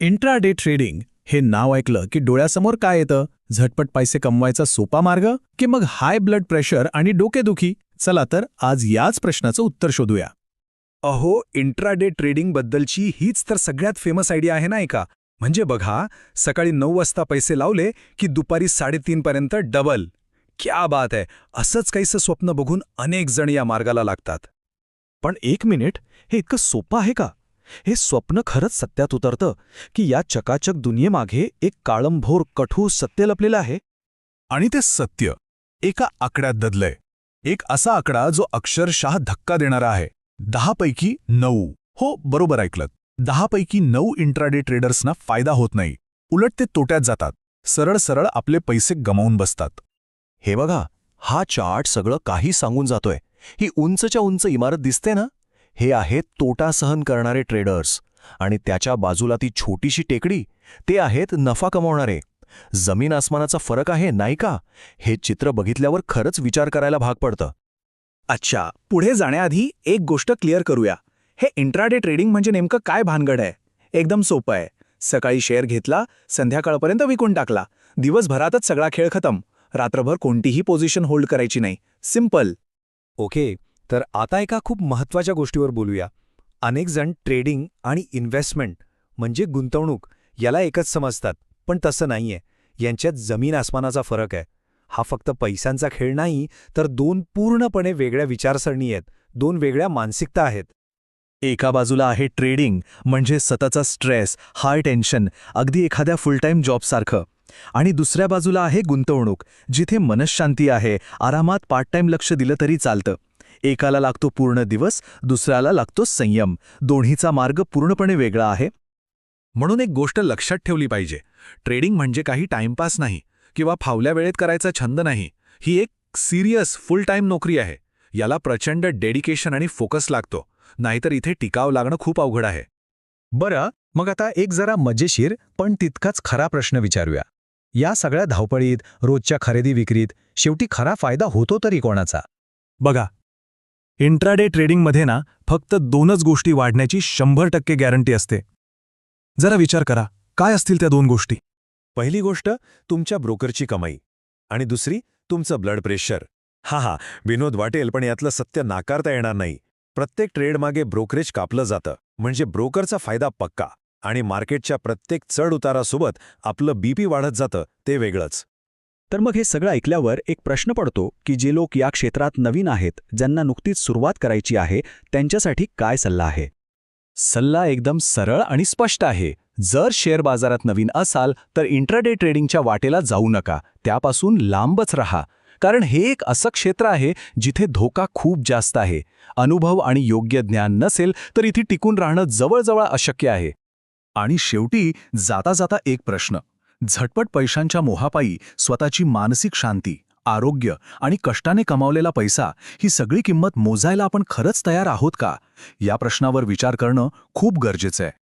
Intraday trading हे नाव ऐकलं की डोळ्यासमोर काय येतं? झटपट पैसे कमवायचा सोपा मार्ग? की मग हाय ब्लड प्रेशर आणि डोकेदुखी? चला तर आज याच प्रश्नाचं उत्तर शोधूया. अहो इंट्राडे ट्रेडिंगबद्दलची हीच तर सगळ्यात फेमस आयडिया आहे नाही का म्हणजे बघा सकाळी नऊ वाजता पैसे लावले की दुपारी साडेतीनपर्यंत डबल क्या बात आहे! असंच काहीसं स्वप्न बघून अनेक जण या मार्गाला लागतात. पण एक मिनिट हे इतकं सोपं आहे का? हे स्वप्न खरंच सत्यात उतरतं की या चकाचक दुनियेमागे एक काळंभोर कठोर सत्य लपलेलं आहे? आणि ते सत्य एका आकड्यात ददलंय. एक असा आकडा जो अक्षरशः धक्का देणारा आहे. दहापैकी नऊ. हो बरोबर ऐकलं दहापैकी नऊ इंट्राडे ट्रेडर्सना फायदा होत नाही. उलट ते तोट्यात जातात. सरळ सरळ आपले पैसे गमावून बसतात. हे बघा हा चार्ट सगळं काही सांगून जातोय. ही उंचच्या उंच इमारत दिसते ना? हे आहेत तोटा सहन करणारे ट्रेडर्स आणि त्याच्या बाजूला ती छोटीशी टेकडी ते आहेत नफा कमावणारे. जमीन आसमानाचा फरक आहे नाही का? हे चित्र बघितल्यावर खरंच विचार करायला भाग पडतं. अच्छा पुढे जाण्याआधी एक गोष्ट क्लिअर करूया. हे इंट्राडे ट्रेडिंग म्हणजे नेमकं काय भानगड आहे? एकदम सोपं आहे. सकाळी शेअर घेतला संध्याकाळपर्यंत विकून टाकला. दिवसभरातच सगळा खेळ खतम. रात्रभर कोणतीही पोझिशन होल्ड करायची नाही. सिंपल ओके तर आता एका खूप महत्त्वाच्या गोष्टीवर बोलूया. अनेकजण ट्रेडिंग आणि इन्व्हेस्टमेंट म्हणजे गुंतवणूक याला एकच समजतात पण तसं नाहीये. यांच्यात जमीन आसमानाचा फरक आहे. हा फक्त पैशांचा खेळ नाही तर दोन पूर्णपणे वेगळ्या विचारसरणी आहेत दोन वेगळ्या मानसिकता आहेत. एका बाजूला आहे ट्रेडिंग म्हणजे सततचा स्ट्रेस हाय टेन्शन अगदी एखाद्या फुल टाईम जॉबसारखं. आणि दुसऱ्या बाजूला आहे गुंतवणूक जिथे मनशांती आहे आरामात पार्ट टाईम लक्ष दिलं तरी चालतं. एकाला लागतो पूर्ण दिवस दुसऱ्याला लागतो संयम. दोन्हीचा मार्ग पूर्णपणे वेगळा आहे. म्हणून एक गोष्ट लक्षात ठेवली पाहिजे. ट्रेडिंग म्हणजे काही टाइमपास नाही किंवा फावल्या वेळेत करायचा छंद नाही. ही एक सिरियस फुल टाईम नोकरी आहे. याला प्रचंड डेडिकेशन आणि फोकस लागतो. नाहीतर इथे टिकाव लागणं खूप अवघड आहे. बरं मग आता एक जरा मजेशीर पण तितकाच खरा प्रश्न विचारूया. या सगळ्या धावपळीत रोजच्या खरेदी विक्रीत शेवटी खरा फायदा होतो तरी कोणाचा? बघा इंट्राडे ट्रेडिंगमध्ये ना फक्त दोनच गोष्टी वाढण्याची शंभर टक्के गॅरंटी असते. जरा विचार करा काय असतील त्या दोन गोष्टी? पहिली गोष्ट तुमच्या ब्रोकरची कमाई. आणि दुसरी तुमचं ब्लड प्रेशर. हा हा विनोद वाटेल पण यातलं सत्य नाकारता येणार नाही. प्रत्येक ट्रेडमागे ब्रोकरेज कापलं जातं. म्हणजे ब्रोकरचा फायदा पक्का. आणि मार्केटच्या प्रत्येक चढ उतारासोबत आपलं बीपी वाढत जातं ते वेगळंच. तर मग हे सगळं ऐकल्यावर एक प्रश्न पडतो की जे लोक या क्षेत्रात नवीन आहेत ज्यांना नुकतीच सुरुवात करायची आहे त्यांच्यासाठी काय सल्ला आहे? सल्ला एकदम सरळ आणि स्पष्ट आहे. जर शेअर बाजारात नवीन असाल तर इंट्राडे ट्रेडिंगच्या वाटेला जाऊ नका. त्यापासून लांबच राहा. कारण हे एक असं क्षेत्र आहे जिथे धोका खूप जास्त आहे. अनुभव आणि योग्य ज्ञान नसेल तर इथे टिकून राहणं जवळजवळ अशक्य आहे. आणि शेवटी जाता जाता एक प्रश्न. झटपट पैशांच्या मोहापायी स्वतःची मानसिक शांती आरोग्य आणि कष्टाने कमावलेला पैसा ही सगळी किंमत मोजायला आपण खरंच तयार आहोत का? या प्रश्नावर विचार करणं खूप गरजेचं आहे.